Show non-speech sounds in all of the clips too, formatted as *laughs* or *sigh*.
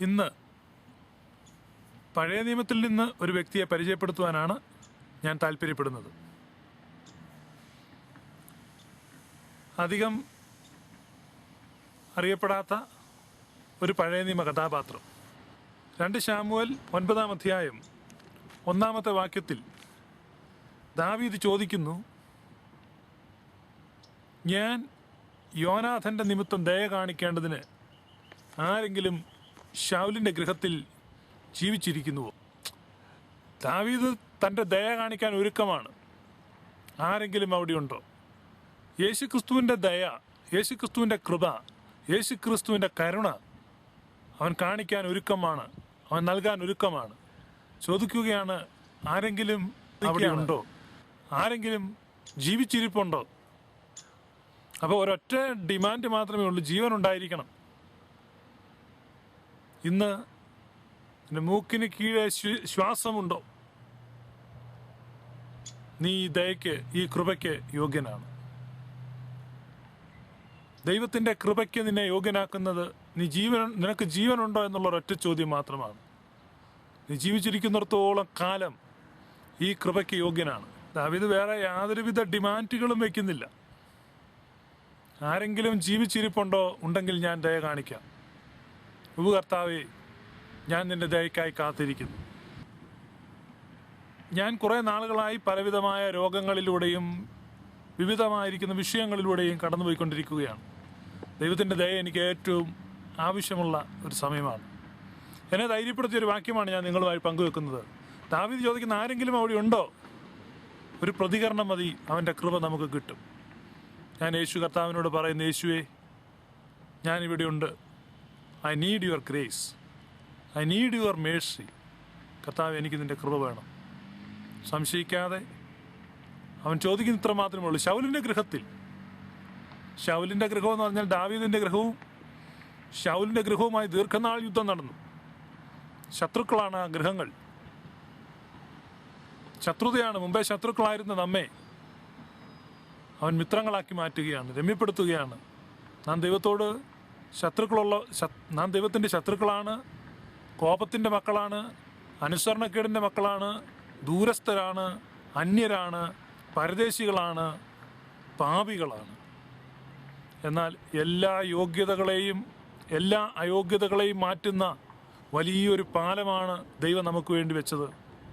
ഇന്ന് പഴയ നിയമത്തിൽ നിന്ന് ഒരു വ്യക്തിയെ പരിചയപ്പെടുത്തുവാനാണ് ഞാൻ താല്പര്യപ്പെടുന്നത്. അധികം അറിയപ്പെടാത്ത ഒരു പഴയ നിയമ കഥാപാത്രം. രണ്ട് ശാമുവൽ ഒൻപതാം അധ്യായം ഒന്നാമത്തെ വാക്യത്തിൽ ദാവീദ് ചോദിക്കുന്നു ഞാൻ യോനാഥന്റെ നിമിത്തം ദയ കാണിക്കേണ്ടതിന് ആരെങ്കിലും ഷൗലിന്റെ ഗൃഹത്തിൽ ജീവിച്ചിരിക്കുന്നുവോ ദാവീദ് തന്റെ ദയ കാണിക്കാൻ ഒരുക്കമാണ്. ആരെങ്കിലും അവിടെ അവിടെയുണ്ടോ യേശുക്രിസ്തുവിന്റെ ദയ യേശുക്രിസ്തുവിന്റെ കൃപ യേശുക്രിസ്തുവിന്റെ കരുണ അവൻ കാണിക്കാൻ ഒരുക്കമാണ്. അവൻ നൽകാൻ ഒരുക്കമാണ്. ചോദിക്കുകയാണ് ആരെങ്കിലും അവിടെ ഉണ്ടോ? ആരെങ്കിലും ജീവിച്ചിരിപ്പുണ്ടോ? അപ്പോൾ ഒരൊറ്റ ഡിമാൻഡ് മാത്രമേ ഉള്ളൂ ജീവൻ ഉണ്ടായിരിക്കണം. ഇന്ന് എന്റെ മൂക്കിന് കീഴെ ശ്വ- ശ്വാസമുണ്ടോ? നീ ഈ ദയക്ക് ഈ കൃപയ്ക്ക് യോഗ്യനാണ്. ദൈവത്തിന്റെ കൃപയ്ക്ക് നിന്നെ യോഗ്യനാക്കുന്നത് നീ ജീവൻ നിനക്ക് ജീവനുണ്ടോ എന്നുള്ള ഒരൊറ്റ ചോദ്യം മാത്രമാണ്. നീ ജീവിച്ചിരിക്കുന്നിടത്തോളം കാലം ഈ കൃപയ്ക്ക് യോഗ്യനാണ്. ദാവീദ് വേറെ യാതൊരുവിധ ഡിമാൻഡുകളും വയ്ക്കുന്നില്ല ആരെങ്കിലും ജീവിച്ചിരിപ്പുണ്ടോ? ഉണ്ടെങ്കിൽ ഞാൻ ദയ കാണിക്കാം. ഉപകർത്താവേ ഞാൻ നിന്റെ ദയക്കായി കാത്തിരിക്കുന്നു. ഞാൻ കുറേ നാളുകളായി പലവിധമായ രോഗങ്ങളിലൂടെയും വിവിധമായിരിക്കുന്ന വിഷയങ്ങളിലൂടെയും കടന്നുപോയിക്കൊണ്ടിരിക്കുകയാണ്. ദൈവത്തിന്റെ ദയ എനിക്ക് ഏറ്റവും ആവശ്യമുള്ള ഒരു സമയമാണ്. എന്നെ ധൈര്യപ്പെടുത്തിയ ഒരു വാക്യമാണ് ഞാൻ നിങ്ങളുമായി പങ്കുവെക്കുന്നത്. ദാവീദ് ചോദിക്കുന്ന ആരെങ്കിലും അവിടെ ഉണ്ടോ? ഒരു പ്രതികരണം മതി അവന്റെ കൃപ നമുക്ക് കിട്ടും. ഞാൻ യേശു കർത്താവിനോട് പറയുന്ന യേശുവേ ഞാൻ ഇവിടെയുണ്ട് I need your grace I need your mercy കർത്താവ് എനിക്ക് നിന്റെ കൃപ വേണം. സംശയിക്കാതെ അവൻ ചോദിക്കുന്ന ഇത്ര മാത്രമേ ഉള്ളൂ. ശൗലിന്റെ ഗൃഹത്തിൽ. ശൗലിന്റെ ഗൃഹം എന്ന് പറഞ്ഞാൽ ദാവീദിന്റെ ഗൃഹവും ശൗലിന്റെ ഗൃഹവുമായി ദീർഘനാൾ യുദ്ധം നടന്നു. ശത്രുക്കളാണ് ആ ഗൃഹങ്ങൾ. ശത്രുതയാണ്. മുമ്പേ ശത്രുക്കളായിരുന്ന നമ്മെ അവൻ മിത്രങ്ങളാക്കി മാറ്റുകയാണ് രമ്യപ്പെടുത്തുകയാണ്. നാം ദൈവത്തോട് ശത്രുക്കളുള്ള ശത്- നാം ദൈവത്തിന്റെ ശത്രുക്കളാണ് കോപത്തിന്റെ മക്കളാണ് അനുസരണക്കേടിന്റെ മക്കളാണ് ദൂരസ്ഥരാണ് അന്യരാണ് പരദേശികളാണ് പാപികളാണ്. എന്നാൽ എല്ലാ യോഗ്യതകളെയും എല്ലാ അയോഗ്യതകളെയും മാറ്റുന്ന വലിയൊരു പാലമാണ് ദൈവം നമുക്ക് വേണ്ടി വെച്ചത്.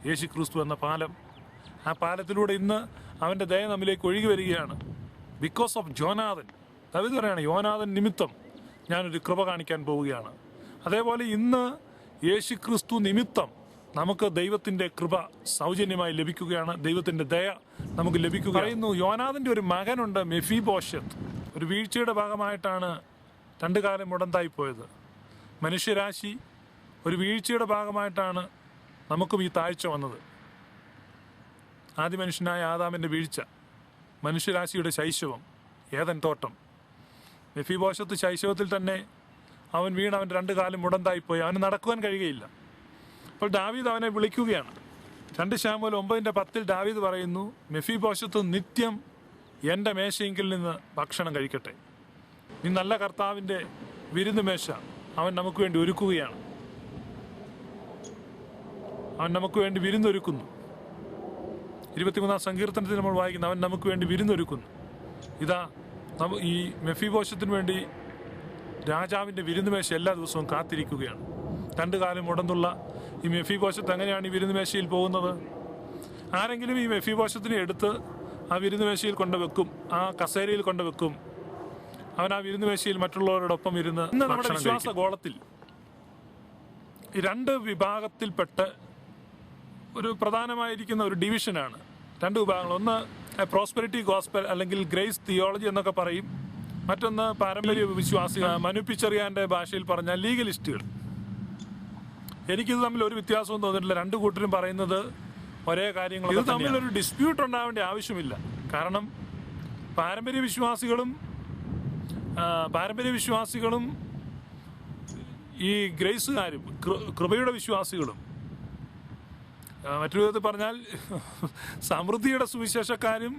യേശു ക്രിസ്തു എന്ന പാലം. ആ പാലത്തിലൂടെ ഇന്ന് അവന്റെ ദയ നമ്മിലേക്ക് ഒഴുകി വരികയാണ്. Because of Jonathan. ദവിത് പറയാണ് യോനാഥൻ നിമിത്തം ഞാനൊരു കൃപ കാണിക്കാൻ പോവുകയാണ്. അതേപോലെ ഇന്ന് യേശു ക്രിസ്തു നിമിത്തം നമുക്ക് ദൈവത്തിന്റെ കൃപ സൗജന്യമായി ലഭിക്കുകയാണ്. ദൈവത്തിന്റെ ദയ നമുക്ക് ലഭിക്കുക പറയുന്നു യോനാഥന്റെ ഒരു മകനുണ്ട് മെഫി ബോഷത്ത് ഒരു വീഴ്ചയുടെ ഭാഗമായിട്ടാണ് രണ്ടു കാലം മുടന്തായി പോയത്. മനുഷ്യരാശി ഒരു വീഴ്ചയുടെ ഭാഗമായിട്ടാണ് നമുക്കും ഈ താഴ്ച വന്നത്. ആദ്യ മനുഷ്യനായ ആദാമിന്റെ വീഴ്ച മനുഷ്യരാശിയുടെ ശൈശവം ഏതൻ തോട്ടം. മെഫിബോഷത്ത് ശൈശവത്തിൽ തന്നെ അവൻ വീണ് അവൻ രണ്ട് കാലം മുടന്തായിപ്പോയി. അവന് നടക്കുവാൻ കഴിയുകയില്ല. അപ്പോൾ ദാവീദ് അവനെ വിളിക്കുകയാണ്. രണ്ട് ശാമുൽ ഒമ്പതിന്റെ പത്തിൽ ദാവീദ് പറയുന്നു മെഫിബോഷത്ത് നിത്യം എന്റെ മേശയെങ്കിൽ നിന്ന് ഭക്ഷണം കഴിക്കട്ടെ. നീ നല്ല കർത്താവിന്റെ വിരുന്ന് മേശ അവൻ നമുക്ക് വേണ്ടി ഒരുക്കുകയാണ്. അവൻ നമുക്ക് വേണ്ടി വിരുന്നൊരുക്കുന്നു. ഇരുപത്തിമൂന്നാം സങ്കീർത്തനത്തിൽ നമ്മൾ വായിക്കുന്നു അവൻ നമുക്ക് വേണ്ടി വിരുന്നൊരുക്കുന്നു. ഇതാ ഈ മെഫിബോഷത്തിന് വേണ്ടി രാജാവിന്റെ വിരുന്നുമേശ എല്ലാ ദിവസവും കാത്തിരിക്കുകയാണ്. രണ്ടു കാലം ഉടന്നുള്ള ഈ മെഫിബോഷത്ത് എങ്ങനെയാണ് ഈ വിരുന്നുമേശയിൽ പോകുന്നത്? ആരെങ്കിലും ഈ മെഫിബോഷത്തിനെ എടുത്ത് ആ വിരുന്നുമേശയിൽ കൊണ്ട് വെക്കും ആ കസേരയിൽ കൊണ്ട് വെക്കും അവൻ ആ വിരുന്നുമേശയിൽ മറ്റുള്ളവരോടൊപ്പം ഇരുന്ന് ഇന്ന് നമ്മുടെ വിശ്വാസ ഗോളത്തിൽ ഈ രണ്ട് വിഭാഗത്തിൽപ്പെട്ട് ഒരു പ്രധാനമായിരിക്കുന്ന ഒരു ഡിവിഷനാണ് രണ്ട് വിഭാഗങ്ങൾ. ഒന്ന് പ്രോസ്പെരിറ്റി ഗോസ്പെൽ അല്ലെങ്കിൽ ഗ്രേസ് തിയോളജി എന്നൊക്കെ പറയും. മറ്റൊന്ന് പാരമ്പര്യ വിശ്വാസികൾ മനു പിച്ചറിയാന്റെ ഭാഷയിൽ പറഞ്ഞ ലീഗലിസ്റ്റുകൾ എനിക്കിത് തമ്മിൽ ഒരു വ്യത്യാസവും തോന്നിയിട്ടില്ല. രണ്ടു കൂട്ടരും പറയുന്നത് ഒരേ കാര്യങ്ങൾ ഇത് തമ്മിൽ ഒരു ഡിസ്പ്യൂട്ട് ഉണ്ടാവേണ്ട ആവശ്യമില്ല. കാരണം പാരമ്പര്യ വിശ്വാസികളും പാരമ്പര്യ വിശ്വാസികളും ഈ ഗ്രേസുകാരും കൃപയുടെ വിശ്വാസികളും മറ്റൊരു വിധത്തിൽ പറഞ്ഞാൽ *laughs* സമൃദ്ധിയുടെ സുവിശേഷക്കാരും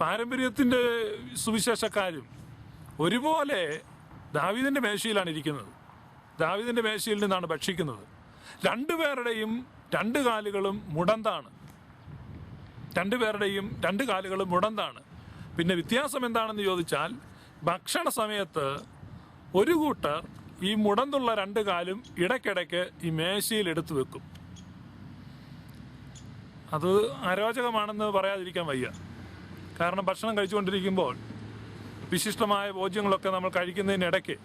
പാരമ്പര്യത്തിന്റെ സുവിശേഷക്കാരും ഒരുപോലെ ദാവീദിന്റെ മേശയിലാണ് ഇരിക്കുന്നത്. ദാവീദിന്റെ മേശയിൽ നിന്നാണ് ഭക്ഷിക്കുന്നത്. രണ്ടുപേരുടെയും രണ്ട് കാലുകളും മുടന്താണ്. രണ്ടുപേരുടെയും രണ്ട് കാലുകളും മുടന്താണ്. പിന്നെ വ്യത്യാസം എന്താണെന്ന് ചോദിച്ചാൽ ഭക്ഷണ സമയത്ത് ഒരു കൂട്ടർ ഈ മുടന്തുള്ള രണ്ട് കാലും ഇടയ്ക്കിടയ്ക്ക് ഈ മേശയിൽ എടുത്തു വെക്കും. അത് അരോചകമാണെന്ന് പറയാതിരിക്കാൻ വയ്യ. കാരണം ഭക്ഷണം കഴിച്ചുകൊണ്ടിരിക്കുമ്പോൾ വിശിഷ്ടമായ ഭോജ്യങ്ങളൊക്കെ നമ്മൾ കഴിക്കുന്നതിനിടയ്ക്ക്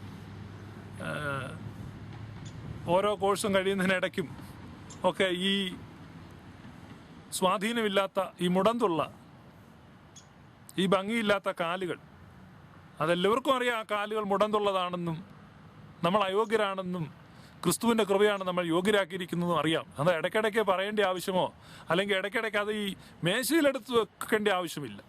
ഓരോ കോഴ്സും കഴിയുന്നതിനിടയ്ക്കും ഒക്കെ ഈ സ്വാധീനമില്ലാത്ത ഈ മുടന്തുള്ള ഈ ഭംഗിയില്ലാത്ത കാലുകൾ അതെല്ലാവർക്കും അറിയാം ആ കാലുകൾ മുടന്തുള്ളതാണെന്നും നമ്മൾ അയോഗ്യരാണെന്നും ക്രിസ്തുവിന്റെ കൃപയാണ് നമ്മൾ യോഗ്യരാക്കിയിരിക്കുന്നതും അറിയാം. അത് ഇടയ്ക്കിടയ്ക്ക് പറയേണ്ട ആവശ്യമോ? അല്ലെങ്കിൽ ഇടയ്ക്കിടയ്ക്ക് അത് ഈ മേശയിലെടുത്ത് വെക്കേണ്ട ആവശ്യമില്ല.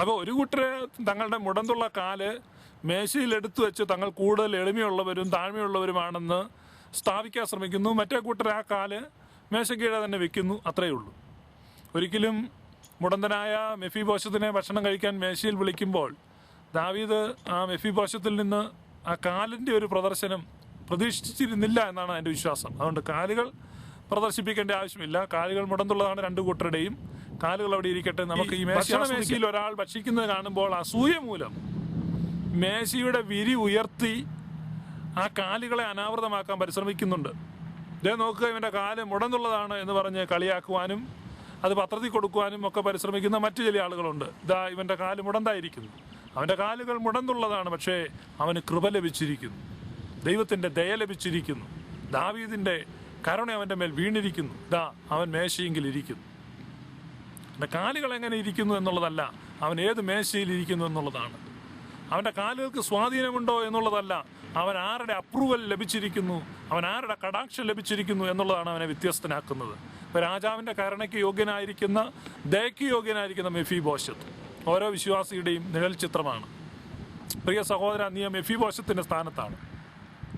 അപ്പോൾ ഒരു കൂട്ടര് തങ്ങളുടെ മുടന്തുള്ള കാൽ മേശയിലെടുത്ത് വെച്ച് തങ്ങൾ കൂടുതൽ എളിമയുള്ളവരും താഴ്മയുള്ളവരുമാണെന്ന് സ്ഥാപിക്കാൻ ശ്രമിക്കുന്നു. മറ്റേ കൂട്ടർ ആ കാൽ മേശക്കീഴെ തന്നെ വെക്കുന്നു. അത്രയേ ഉള്ളൂ. ഒരിക്കലും മുടന്തനായ മെഫി പോഷത്തിനെ ഭക്ഷണം കഴിക്കാൻ മേശയിൽ വിളിക്കുമ്പോൾ ദാവീദ് ആ മെഫി പോഷത്തിൽ നിന്ന് ആ കാലിന്റെ ഒരു പ്രദർശനം പ്രതീക്ഷിച്ചിരുന്നില്ല എന്നാണ് എന്റെ വിശ്വാസം. അതുകൊണ്ട് കാലുകൾ പ്രദർശിപ്പിക്കേണ്ട ആവശ്യമില്ല. കാലുകൾ മുടന്തുള്ളതാണ് രണ്ടു കൂട്ടരുടെയും. കാലുകൾ അവിടെ ഇരിക്കട്ടെ. നമുക്ക് ഈ മേശ മേശയിൽ ഒരാൾ ഭക്ഷിക്കുന്നത് കാണുമ്പോൾ അസൂയ മൂലം മേശയുടെ വിരി ഉയർത്തി ആ കാലുകളെ അനാവൃതമാക്കാൻ പരിശ്രമിക്കുന്നുണ്ട്. ഇതേ നോക്കുക ഇവന്റെ കാൽ മുടന്നുള്ളതാണ് എന്ന് പറഞ്ഞ് കളിയാക്കുവാനും അത് പത്രത്തിൽ കൊടുക്കുവാനും ഒക്കെ പരിശ്രമിക്കുന്ന മറ്റു ചില ആളുകളുണ്ട്. ഇതാ ഇവന്റെ കാൽ മുടന്തായിരിക്കുന്നു. അവന്റെ കാലുകൾ മുടന്തുള്ളതാണ് പക്ഷേ അവന് കൃപ ലഭിച്ചിരിക്കുന്നു. ദൈവത്തിന്റെ ദയ ലഭിച്ചിരിക്കുന്നു. ദാവീദിന്റെ കരുണ അവന്റെ മേൽ വീണിരിക്കുന്നു. ദാ അവൻ മേശയെങ്കിൽ ഇരിക്കുന്നു. അവന്റെ കാലുകൾ എങ്ങനെ ഇരിക്കുന്നു എന്നുള്ളതല്ല അവൻ ഏത് മേശയിൽ ഇരിക്കുന്നു എന്നുള്ളതാണ്. അവന്റെ കാലുകൾക്ക് സ്വാധീനമുണ്ടോ എന്നുള്ളതല്ല അവൻ ആരുടെ അപ്രൂവൽ ലഭിച്ചിരിക്കുന്നു അവൻ ആരുടെ കടാക്ഷം ലഭിച്ചിരിക്കുന്നു എന്നുള്ളതാണ് അവനെ വ്യത്യസ്തനാക്കുന്നത്. ഇപ്പോൾ രാജാവിന്റെ കരുണയ്ക്ക് യോഗ്യനായിരിക്കുന്ന ദയക്ക് യോഗ്യനായിരിക്കുന്ന മെഫി ബോഷത്ത് ഓരോ വിശ്വാസിയുടെയും നിഴൽ ചിത്രമാണ് പ്രിയ സഹോദര നീ മെഫി ബോഷത്തിന്റെ സ്ഥാനത്താണ്.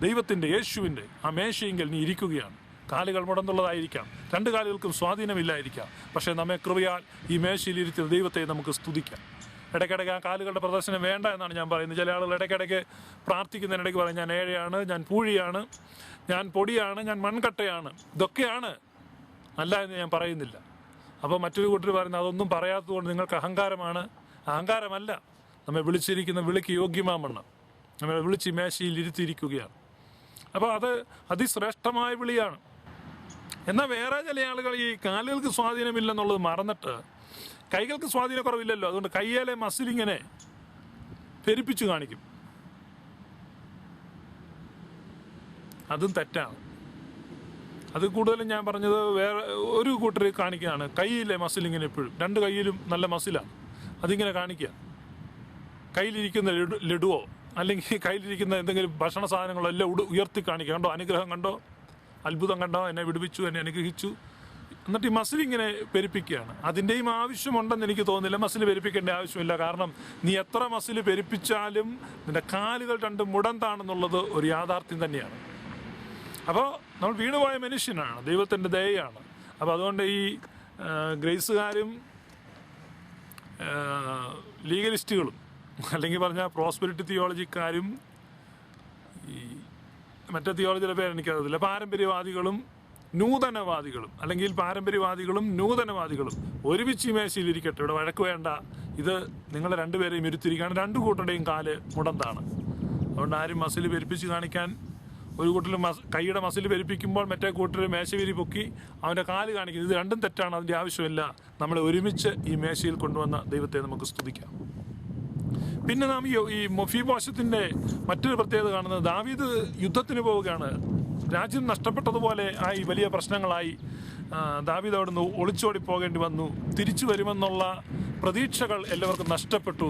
ദൈവത്തിന്റെ യേശുവിന്റെ ആ മേശയെങ്കിൽ നീ ഇരിക്കുകയാണ്. കാലുകൾ മുടന്നുള്ളതായിരിക്കാം രണ്ട് കാലുകൾക്കും സ്വാധീനമില്ലായിരിക്കാം. പക്ഷേ നമ്മെ കൃപയാൽ ഈ മേശയിൽ ഇരുത്തിയ ദൈവത്തെ നമുക്ക് സ്തുതിക്കാം. ഇടയ്ക്കിടയ്ക്ക് ആ കാലുകളുടെ പ്രദർശനം വേണ്ട എന്നാണ് ഞാൻ പറയുന്നത്. ചില ആളുകൾ ഇടയ്ക്കിടയ്ക്ക് പ്രാർത്ഥിക്കുന്നതിനിടയ്ക്ക് പറയും ഞാൻ ഏഴയാണ് ഞാൻ പൂഴിയാണ് ഞാൻ പൊടിയാണ് ഞാൻ മൺകട്ടയാണ്. ഇതൊക്കെയാണ്. അല്ല എന്ന് ഞാൻ പറയുന്നില്ല. അപ്പോൾ മറ്റൊരു കൂട്ടർ പറയുന്നത് അതൊന്നും പറയാത്തതുകൊണ്ട് നിങ്ങൾക്ക് അഹങ്കാരമാണ്. അഹങ്കാരമല്ല. നമ്മെ വിളിച്ചിരിക്കുന്ന വിളിക്ക് യോഗ്യമാമണ്ണം നമ്മളെ വിളിച്ച് മേശയിൽ ഇരുത്തിയിരിക്കുകയാണ്. അപ്പോൾ അത് അതിശ്രേഷ്ഠമായ വിളിയാണ്. എന്നാൽ വേറെ ചില ആളുകൾ ഈ കാലുകൾക്ക് സ്വാധീനമില്ലെന്നുള്ളത് മറന്നിട്ട് കൈകൾക്ക് സ്വാധീനക്കുറവില്ലല്ലോ. അതുകൊണ്ട് കയ്യേലെ മസിലിങ്ങനെ പെരുപ്പിച്ചു കാണിക്കും. അതും തെറ്റാണ്. അത് കൂടുതലും ഞാൻ പറഞ്ഞത് വേറെ ഒരു കൂട്ടർ കാണിക്കുകയാണ് കയ്യിലെ മസിൽ ഇങ്ങനെ എപ്പോഴും. രണ്ട് കയ്യിലും നല്ല മസിലാണ് അതിങ്ങനെ കാണിക്കുക. കയ്യിലിരിക്കുന്ന ലഡു ലഡുവോ? അല്ലെങ്കിൽ കയ്യിലിരിക്കുന്ന എന്തെങ്കിലും ഭക്ഷണ സാധനങ്ങളോ എല്ലാം ഉയർത്തി കാണിക്കുക. കണ്ടോ? അനുഗ്രഹം കണ്ടോ? അത്ഭുതം കണ്ടോ? എന്നെ വിടുവിച്ചു എന്നെ അനുഗ്രഹിച്ചു. എന്നിട്ട് ഈ മസിൽ ഇങ്ങനെ പെരുപ്പിക്കുകയാണ്. അതിന്റെയും ആവശ്യമുണ്ടെന്ന് എനിക്ക് തോന്നുന്നില്ല. മസിൽ പെരുപ്പിക്കേണ്ട ആവശ്യമില്ല. കാരണം നീ എത്ര മസിൽ പെരുപ്പിച്ചാലും നിന്റെ കാലുകൾ രണ്ടും മുടന്താണെന്നുള്ളത് ഒരു യാഥാർത്ഥ്യം തന്നെയാണ്. അപ്പോൾ നമ്മൾ വീണുപോയ മനുഷ്യനാണ്. ദൈവത്തിന്റെ ദയയാണ്. അപ്പോൾ അതുകൊണ്ട് ഈ ഗ്രേസുകാരും ലീഗലിസ്റ്റുകളും അല്ലെങ്കിൽ പറഞ്ഞാൽ പ്രോസ്പെരിറ്റി തിയോളജിക്കാരും ഈ മറ്റേ തിയോളജിയുടെ പേര് എനിക്കറിയത്തില്ല പാരമ്പര്യവാദികളും നൂതനവാദികളും അല്ലെങ്കിൽ പാരമ്പര്യവാദികളും നൂതനവാദികളും ഒരുമിച്ച് ഇരിക്കട്ടെ. ഇവിടെ വഴക്ക് വേണ്ട. ഇത് നിങ്ങളെ രണ്ടുപേരെയും ഇരുത്തിരിക്കുകയാണ് രണ്ടു കൂട്ടരുടെയും കാൽ മുടന്താണ്. അതുകൊണ്ട് ആരും മസിൽ പെരുപ്പിച്ച് കാണിക്കാൻ ഒരു കൂട്ടർ മസ് കൈയുടെ മസിൽ പെരുപ്പിക്കുമ്പോൾ മറ്റേ കൂട്ടർ മേശവിരി പൊക്കി അവന്റെ കാൽ കാണിക്കുന്നു. ഇത് രണ്ടും തെറ്റാണ് അതിന്റെ ആവശ്യമില്ല. നമ്മളെ ഒരുമിച്ച് ഈ മേശയിൽ കൊണ്ടുവന്ന ദൈവത്തെ നമുക്ക് സ്തുതിക്കാം. പിന്നെ നാം ഈ മൊഫീബോഷത്തിന്റെ മറ്റൊരു പ്രത്യേകത കാണുന്നത് ദാവീദ് യുദ്ധത്തിന് പോവുകയാണ്. രാജ്യം നഷ്ടപ്പെട്ടതുപോലെ ആയി വലിയ പ്രശ്നങ്ങളായി. ദാവീദ് അവിടുന്ന് ഒളിച്ചോടി പോകേണ്ടി വന്നു. തിരിച്ചു വരുമെന്നുള്ള പ്രതീക്ഷകൾ എല്ലാവർക്കും നഷ്ടപ്പെട്ടു.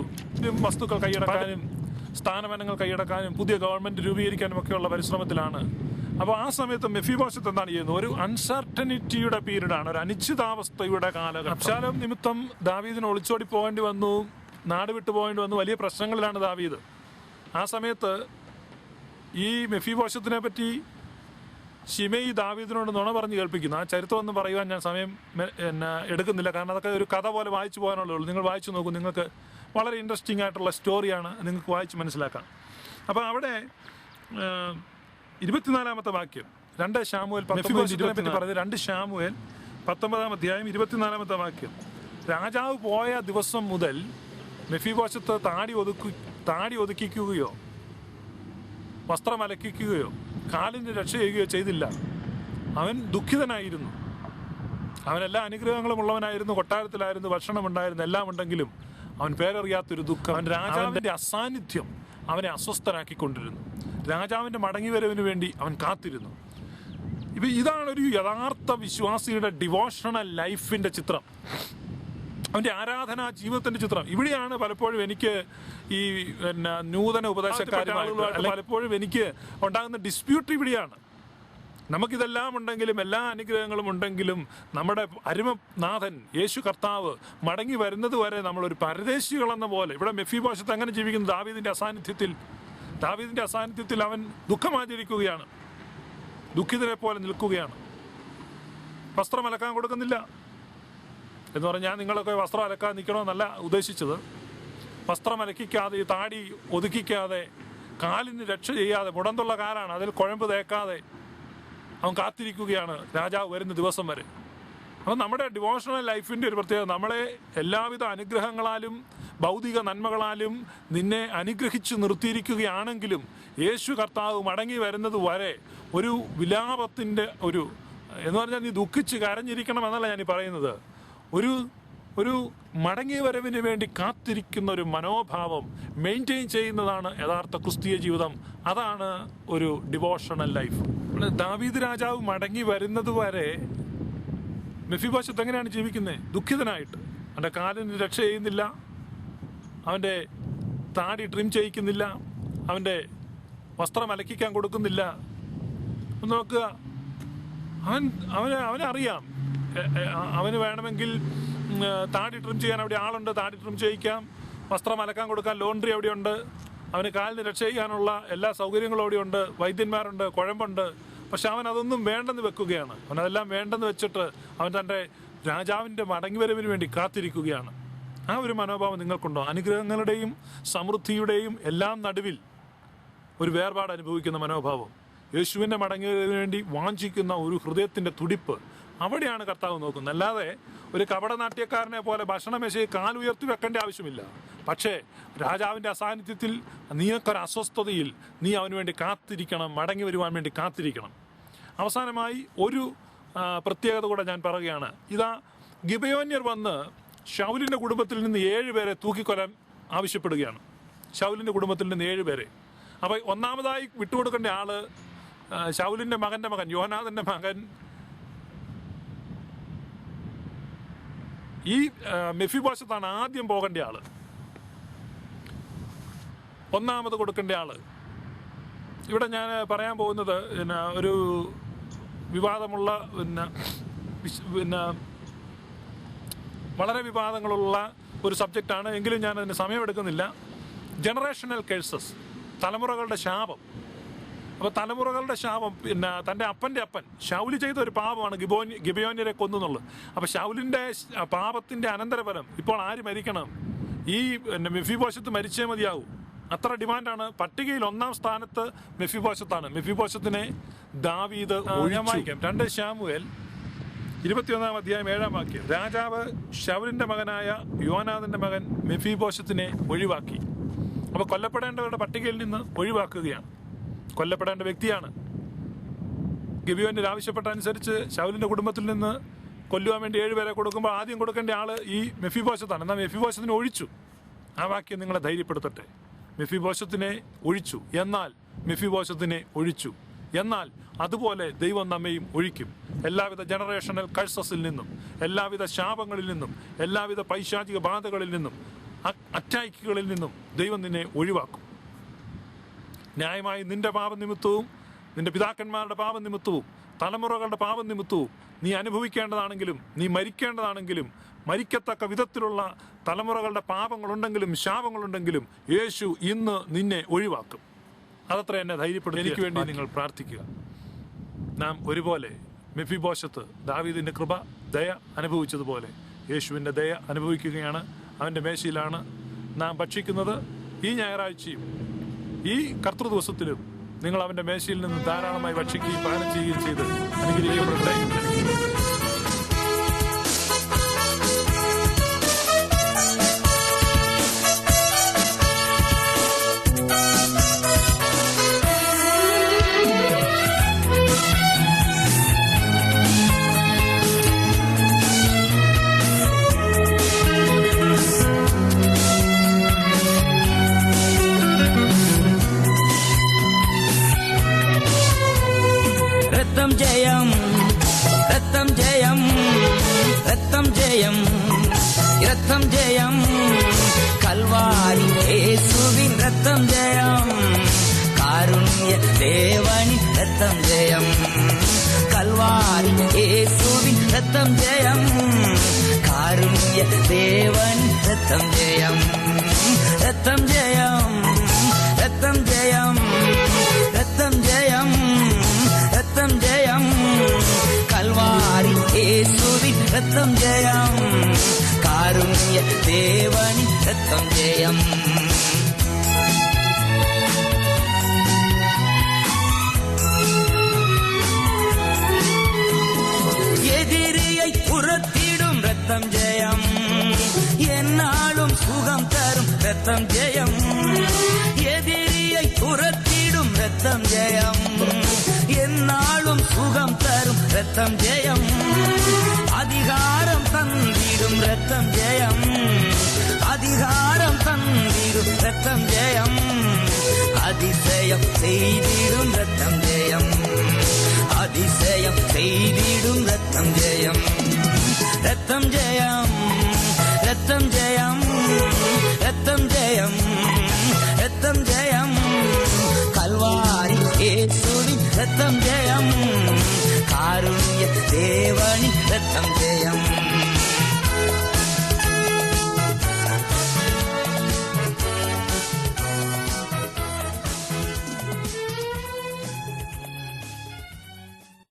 വസ്തുക്കൾ കൈയടക്കാനും സ്ഥാനമാനങ്ങൾ കൈയടക്കാനും പുതിയ ഗവൺമെന്റ് രൂപീകരിക്കാനും ഒക്കെയുള്ള പരിശ്രമത്തിലാണ്. അപ്പോൾ ആ സമയത്ത് മെഫിബോഷത്ത് എന്താണ് ചെയ്യുന്നത്? ഒരു അൺസർട്ടനിറ്റിയുടെ പീരീഡാണ് ഒരു അനിശ്ചിതാവസ്ഥയുടെ കാലഘട്ടം. അക്ഷാലം നിമിത്തം ദാവീദിന് ഒളിച്ചോടി പോകേണ്ടി വന്നു. നാട് വിട്ടു പോകേണ്ടി വന്നു. വലിയ പ്രശ്നങ്ങളിലാണ് ദാവീദ്. ആ സമയത്ത് ഈ മെഫി മെഫിബോഷത്തിനെ പറ്റി ഷിമയി ദാവീദിനോട് നുണ പറഞ്ഞ് കേൾപ്പിക്കുന്നു. ആ ചരിത്രം ഒന്നും പറയുവാൻ ഞാൻ സമയം എന്നെ എടുക്കുന്നില്ല. കാരണം അതൊക്കെ ഒരു കഥ പോലെ വായിച്ചു പോകാനുള്ളൂ നിങ്ങൾ വായിച്ചു നോക്കൂ. നിങ്ങൾക്ക് വളരെ ഇൻട്രസ്റ്റിംഗ് ആയിട്ടുള്ള സ്റ്റോറിയാണ് നിങ്ങൾക്ക് വായിച്ച് മനസ്സിലാക്കാം. അപ്പോൾ അവിടെ ഇരുപത്തിനാലാമത്തെ വാക്യം. രണ്ട് ഷാമുവേൽ മെഫിബോശത്തിനെ പറ്റി പറഞ്ഞത് രണ്ട് ഷാമുവേൽ പത്തൊമ്പതാം അധ്യായം ഇരുപത്തിനാലാമത്തെ വാക്യം. രാജാവ് പോയ ദിവസം മുതൽ മെഫിബോശത്ത് താടി ഒതുക്കി താടി ഒതുക്കിക്കുകയോ വസ്ത്രം അലക്കിക്കുകയോ കാലിന് രക്ഷ ചെയ്യുകയോ ചെയ്തില്ല. അവൻ ദുഃഖിതനായിരുന്നു. അവനെല്ലാ അനുഗ്രഹങ്ങളും ഉള്ളവനായിരുന്നു കൊട്ടാരത്തിലായിരുന്നു ഭക്ഷണമുണ്ടായിരുന്നു എല്ലാം ഉണ്ടെങ്കിലും അവൻ പേരറിയാത്തൊരു ദുഃഖം. അവൻ രാജാവിന്റെ അസാന്നിധ്യം അവനെ അസ്വസ്ഥനാക്കിക്കൊണ്ടിരുന്നു. രാജാവിന്റെ മടങ്ങിവരവിന് വേണ്ടി അവൻ കാത്തിരുന്നു. ഇപ്പം ഇതാണൊരു യഥാർത്ഥ വിശ്വാസിയുടെ ഡിവോഷണൽ ലൈഫിന്റെ ചിത്രം. അവന്റെ ആരാധന ജീവിതത്തിന്റെ ചിത്രം. ഇവിടെയാണ് പലപ്പോഴും എനിക്ക് ഈ പിന്നെ നൂതന ഉപദേശക്കാരുമായിട്ട് പലപ്പോഴും എനിക്ക് ഉണ്ടാകുന്ന ഡിസ്പ്യൂട്ട് ഇവിടെയാണ്. നമുക്കിതെല്ലാം ഉണ്ടെങ്കിലും എല്ലാ അനുഗ്രഹങ്ങളും ഉണ്ടെങ്കിലും നമ്മുടെ അരുമനാഥൻ യേശു കർത്താവ് മടങ്ങി വരുന്നത് വരെ നമ്മളൊരു പരദേശികളെന്ന പോലെ. ഇവിടെ മെഫി ഭാഷത്ത് അങ്ങനെ ജീവിക്കുന്നു. ദാവീദിന്റെ അസാന്നിധ്യത്തിൽ. ദാവീദിന്റെ അസാന്നിധ്യത്തിൽ അവൻ ദുഃഖമാചരിക്കുകയാണ്. ദുഃഖിതരെ പോലെ നിൽക്കുകയാണ്. വസ്ത്രം അലക്കാൻ കൊടുക്കുന്നില്ല. എന്ന് പറഞ്ഞാൽ നിങ്ങളൊക്കെ വസ്ത്രം അലക്കാൻ നിൽക്കണമെന്നല്ല ഉദ്ദേശിച്ചത്. വസ്ത്രം അലക്കിക്കാതെ ഈ താടി ഒതുക്കിക്കാതെ കാലിന് രക്ഷ ചെയ്യാതെ മുടന്തുള്ള കാലാണ് അതിൽ കുഴമ്പ് തേക്കാതെ അവൻ കാത്തിരിക്കുകയാണ് രാജാവ് വരുന്ന ദിവസം വരെ. അപ്പം നമ്മുടെ ഡിവോഷണൽ ലൈഫിന്റെ ഒരു പ്രത്യേകത നമ്മളെ എല്ലാവിധ അനുഗ്രഹങ്ങളാലും ഭൗതിക നന്മകളാലും നിന്നെ അനുഗ്രഹിച്ച് നിർത്തിയിരിക്കുകയാണെങ്കിലും യേശു കർത്താവ് മടങ്ങി വരുന്നത് വരെ ഒരു വിലാപത്തിന്റെ ഒരു എന്ന് പറഞ്ഞാൽ നീ ദുഃഖിച്ച് കരഞ്ഞിരിക്കണം എന്നല്ല ഞാൻ പറയുന്നത്. ഒരു ഒരു മടങ്ങി വരവിന് വേണ്ടി കാത്തിരിക്കുന്ന ഒരു മനോഭാവം മെയിന്റെയിൻ ചെയ്യുന്നതാണ് യഥാർത്ഥ ക്രിസ്തീയ ജീവിതം. അതാണ് ഒരു ഡിവോഷണൽ ലൈഫ് ദാവീദ് രാജാവ് മടങ്ങി വരുന്നത് വരെ മെഫിബോശത്ത് എങ്ങനെയാണ് ജീവിക്കുന്നത് ദുഃഖിതനായിട്ട്. അവന്റെ കാലിന് രക്ഷ ചെയ്യുന്നില്ല. അവന്റെ താടി ട്രിം ചെയ്യിക്കുന്നില്ല. അവന്റെ വസ്ത്രം അലക്കിക്കാൻ കൊടുക്കുന്നില്ല. നോക്കുക. അവൻ അവന് അവനെ അറിയാം എ- എ- അവന് വേണമെങ്കിൽ താടി ട്രിം ചെയ്യാൻ അവിടെ ആളുണ്ട്. താടി ട്രിം ചെയ്യിക്കാം. വസ്ത്രം അലക്കാൻ കൊടുക്കാൻ ലോണ്ടറി അവിടെയുണ്ട് അവന് കാലിന് രക്ഷ ചെയ്യാനുള്ള എല്ലാ സൗകര്യങ്ങളും അവിടെയുണ്ട് വൈദ്യന്മാരുണ്ട് കുഴമ്പുണ്ട്. പക്ഷെ അവൻ അതൊന്നും വേണ്ടെന്ന് വെക്കുകയാണ്. അവൻ അതെല്ലാം വേണ്ടെന്ന് വെച്ചിട്ട് അവൻ തന്റെ രാജാവിന്റെ മടങ്ങിവരവിന് വേണ്ടി കാത്തിരിക്കുകയാണ്. ആ ഒരു മനോഭാവം നിങ്ങൾക്കുണ്ടോ? അനുഗ്രഹങ്ങളുടെയും സമൃദ്ധിയുടെയും എല്ലാം നടുവിൽ ഒരു വേർപാട് അനുഭവിക്കുന്ന മനോഭാവം. യേശുവിന്റെ മടങ്ങിയതിനു വേണ്ടി വാഞ്ചിക്കുന്ന ഒരു ഹൃദയത്തിന്റെ തുടിപ്പ് അവിടെയാണ് കർത്താവ് നോക്കുന്നത്. അല്ലാതെ ഒരു കപടനാട്യക്കാരനെ പോലെ ഭക്ഷണമേശയിൽ കാൽ ഉയർത്തി വെക്കേണ്ട ആവശ്യമില്ല. പക്ഷേ രാജാവിന്റെ അസാന്നിധ്യത്തിൽ നീയൊക്കൊരു അസ്വസ്ഥതയിൽ നീ അവന് വേണ്ടി കാത്തിരിക്കണം മടങ്ങി വരുവാൻ വേണ്ടി കാത്തിരിക്കണം. അവസാനമായി ഒരു പ്രത്യേകത കൂടെ ഞാൻ പറയുകയാണ്. ഇതാ ഗിബയോന്യർ വന്ന് ഷൗലിന്റെ കുടുംബത്തിൽ നിന്ന് ഏഴ് പേരെ തൂക്കിക്കൊല്ലാൻ ആവശ്യപ്പെടുകയാണ്. ഷൗലിന്റെ കുടുംബത്തിൽ നിന്ന് ഏഴ് പേരെ. അപ്പോൾ ഒന്നാമതായി വിട്ടുകൊടുക്കേണ്ട ആൾ ഷൗലിന്റെ മകന്റെ മകൻ യോഹനാഥന്റെ മകൻ ഈ മെഫി മെഫിബോശത്താണ് ആദ്യം പോകേണ്ട ആൾ. ഒന്നാമത് കൊടുക്കേണ്ട ആൾ. ഇവിടെ ഞാൻ പറയാൻ പോകുന്നത് പിന്നെ ഒരു വിവാദമുള്ള പിന്നെ പിന്നെ വളരെ വിവാദങ്ങളുള്ള ഒരു സബ്ജക്റ്റാണ്. എങ്കിലും ഞാൻ അതിന് സമയമെടുക്കുന്നില്ല. ജനറേഷണൽ കേഴ്സസ് തലമുറകളുടെ ശാപം. അപ്പോൾ തലമുറകളുടെ ശാപം പിന്നെ തന്റെ അപ്പന്റെ അപ്പൻ ഷൗലി ചെയ്ത ഒരു പാപമാണ് ഗിബോൻ ഗിബയോന്യരെ കൊന്നുള്ളത് അപ്പോൾ ഷൗലിന്റെ പാപത്തിന്റെ പാപത്തിന്റെ അനന്തരഫലം ഇപ്പോൾ ആര് മരിക്കണം? ഈ പിന്നെ മെഫിബോശത്ത് മരിച്ചേ മതിയാവും. അത്ര ഡിമാൻഡാണ്. പട്ടികയിൽ ഒന്നാം സ്ഥാനത്ത് മെഫിബോശത്താണ് മെഫിബോശത്തിനെ ദാവീദ് ഞാൻ വായിക്കാം. രണ്ട് ഷാമുവേൽ ഇരുപത്തിയൊന്നാം അധ്യായം ഏഴാം വാക്യം. രാജാവ് ഷൗലിന്റെ മകനായ യുവനാഥന്റെ മകൻ മെഫിബോശത്തിനെ ഒഴിവാക്കി. അപ്പൊ കൊല്ലപ്പെടേണ്ടവരുടെ പട്ടികയിൽ നിന്ന് ഒഴിവാക്കുകയാണ്. കൊല്ലപ്പെടേണ്ട വ്യക്തിയാണ്. ഗബിയോന്റെ ആവശ്യപ്പെട്ട അനുസരിച്ച് കുടുംബത്തിൽ നിന്ന് കൊല്ലുവാൻ വേണ്ടി ഏഴുപേരെ കൊടുക്കുമ്പോൾ ആദ്യം കൊടുക്കേണ്ട ആൾ ഈ മെഫിബോശത്താണ് എന്നാൽ മെഫിബോശത്തിനെ ഒഴിച്ചു. ആ വാക്യം നിങ്ങളെ ധൈര്യപ്പെടുത്തട്ടെ. മെഫിബോശത്തിനെ ഒഴിച്ചു. എന്നാൽ മെഫിബോശത്തിനെ ഒഴിച്ചു. എന്നാൽ അതുപോലെ ദൈവം നമ്മയും ഒഴിക്കും. എല്ലാവിധ ജനറേഷണൽ കഴ്സസിൽ നിന്നും എല്ലാവിധ ശാപങ്ങളിൽ നിന്നും എല്ലാവിധ പൈശാചിക ബാധകളിൽ നിന്നും അറ്റാക്കുകളിൽ നിന്നും ദൈവം നിന്നെ ഒഴിവാക്കും. ന്യായമായി നിന്റെ പാപനിമിത്തവും നിന്റെ പിതാക്കന്മാരുടെ പാപനിമിത്തവും തലമുറകളുടെ പാപനിമിത്തവും നീ അനുഭവിക്കേണ്ടതാണെങ്കിലും നീ മരിക്കേണ്ടതാണെങ്കിലും മരിക്കത്തക്ക വിധത്തിലുള്ള തലമുറകളുടെ പാപങ്ങളുണ്ടെങ്കിലും ശാപങ്ങളുണ്ടെങ്കിലും യേശു ഇന്ന് നിന്നെ ഒഴിവാക്കും. അതത്ര എന്നെ ധൈര്യപ്പെടുത്തി എനിക്ക് വേണ്ടി നിങ്ങൾ പ്രാർത്ഥിക്കുക. നാം ഒരുപോലെ മെഫിബോശത്ത് ദാവീദിന്റെ കൃപ ദയ അനുഭവിച്ചതുപോലെ യേശുവിന്റെ ദയ അനുഭവിക്കുകയാണ്. അവന്റെ മേശയിലാണ് നാം ഭക്ഷിക്കുന്നത്. ഈ ഞായറാഴ്ചയും ഈ കർത്തൃ ദിവസത്തിലും നിങ്ങൾ അവന്റെ മേശയിൽ നിന്ന് ധാരാളമായി ഭക്ഷിക്കുകയും പാനം ചെയ്യുകയും ചെയ്ത് അനുഗ്രഹിക്കപ്പെടട്ടെ இயேசுவின் ரத்தம் ஜெயம். காருண்ய தேவனின் ரத்தம் ஜெயம். கல்வாரி இயேசுவின் ரத்தம் ஜெயம். காருண்ய தேவன் ரத்தம் ஜெயம். ரத்தம் ஜெயம். ரத்தம் ஜெயம். இயேசுவின் ரத்தம் ஜெயம். காருண்ய தேவனின் ரத்தம் ஜெயம். எதிரியை புறத்திடும் ரத்தம் ஜெயம். என்னாலும் சுகம் தரும் ரத்தம் ஜெயம். எதிரியை புறத்திடும் ரத்தம் ஜெயம். ரத்தம் ஜெயம். அதிகாரம் தந்திடும் ரத்தம் ஜெயம். அதிகாரம் தந்திடும் ரத்தம் ஜெயம். அதிசயம் செய்திடும் ரத்தம் ஜெயம். அதிசயம் செய்திடும் ரத்தம் ஜெயம். தேவனின் ரத்தம் ஜெயம்.